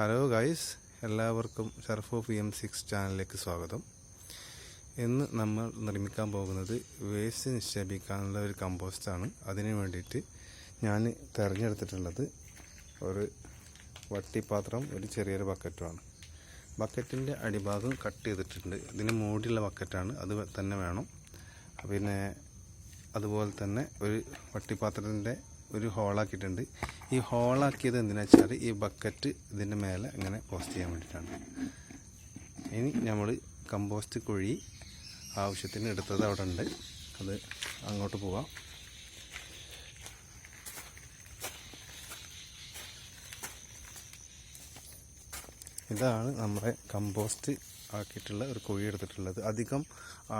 Hello guys എല്ലാവർക്കും ഷർഫ് of M six ചാനലിലേക്ക് സ്വാഗതം. ഇന്ന് നമ്മൾ നിർമ്മിക്കാൻ പോകുന്നത് വേസ്റ്റ് നിക്ഷേപിക്കാനുള്ള ഒരു കമ്പോസ്റ്റാണ് അതിന് വേണ്ടിയിട്ട് ഞാൻ തിരഞ്ഞെടുത്തിട്ടുള്ളത് ഒരു വട്ടിപ്പാത്രം ഒരു ചെറിയൊരു ബക്കറ്റുമാണ് ബക്കറ്റിന്റെ അടിഭാഗം കട്ട് ചെയ്തിട്ടുണ്ട്. ഇതിന് മൂടിയുള്ള ബക്കറ്റാണ് അത് തന്നെ വേണം. പിന്നെ അതുപോലെ തന്നെ ഒരു വട്ടിപ്പാത്രത്തിന്റെ ഒരു ഹോളാക്കിയിട്ടുണ്ട്. ഈ ഹോളാക്കിയത് എന്തിനാ വെച്ചാൽ ഈ ബക്കറ്റ് ഇതിന്റെ മേലെ ഇങ്ങനെ പോസ്റ്റ് ചെയ്യാൻ വേണ്ടിയിട്ടാണ്. ഇനി നമ്മൾ കമ്പോസ്റ്റ് കുഴി ആവശ്യത്തിന് എടുത്തത് അവിടെ ഉണ്ട്. അത് അങ്ങോട്ട് പോവാം. ഇതാണ് നമ്മുടെ കമ്പോസ്റ്റ് ആക്കിയിട്ടുള്ള ഒരു കുഴി എടുത്തിട്ടുള്ളത്. അധികം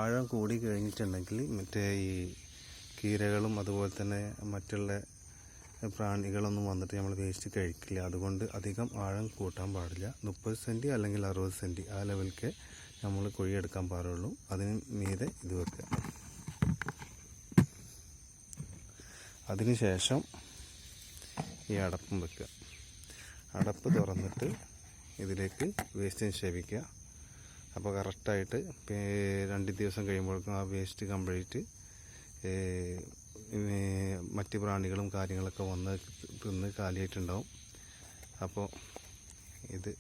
ആഴം കൂടി കഴിഞ്ഞിട്ടുണ്ടെങ്കിൽ മറ്റേ ഈ കീരകളും അതുപോലെ തന്നെ മറ്റുള്ള പ്രാണികളൊന്നും വന്നിട്ട് നമ്മൾ വേസ്റ്റ് കഴിക്കില്ല. അതുകൊണ്ട് അധികം ആഴം കൂട്ടാൻ പാടില്ല. മുപ്പത് സെന്റ് അല്ലെങ്കിൽ അറുപത് സെന്റ് ആ ലെവലിലേക്ക് നമ്മൾ കുഴിയെടുക്കാൻ പാടുള്ളൂ. അതിന് മീതെ ഇത് വെക്കുക. അതിനുശേഷം ഈ അടപ്പും വെക്കുക. അടപ്പ് തുറന്നിട്ട് ഇതിലേക്ക് വേസ്റ്റ് നിക്ഷേപിക്കുക. അപ്പോൾ കറക്റ്റായിട്ട് രണ്ട് ദിവസം കഴിയുമ്പോഴേക്കും ആ വേസ്റ്റ് കംപ്ലീറ്റ് മറ്റ് പ്രാണികളും കാര്യങ്ങളൊക്കെ വന്ന് തിന്ന് കാലിയായിട്ടുണ്ടാവും. അപ്പോൾ ഇത്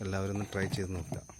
എല്ലാവരും ഒന്ന് ട്രൈ ചെയ്ത് നോക്കുക.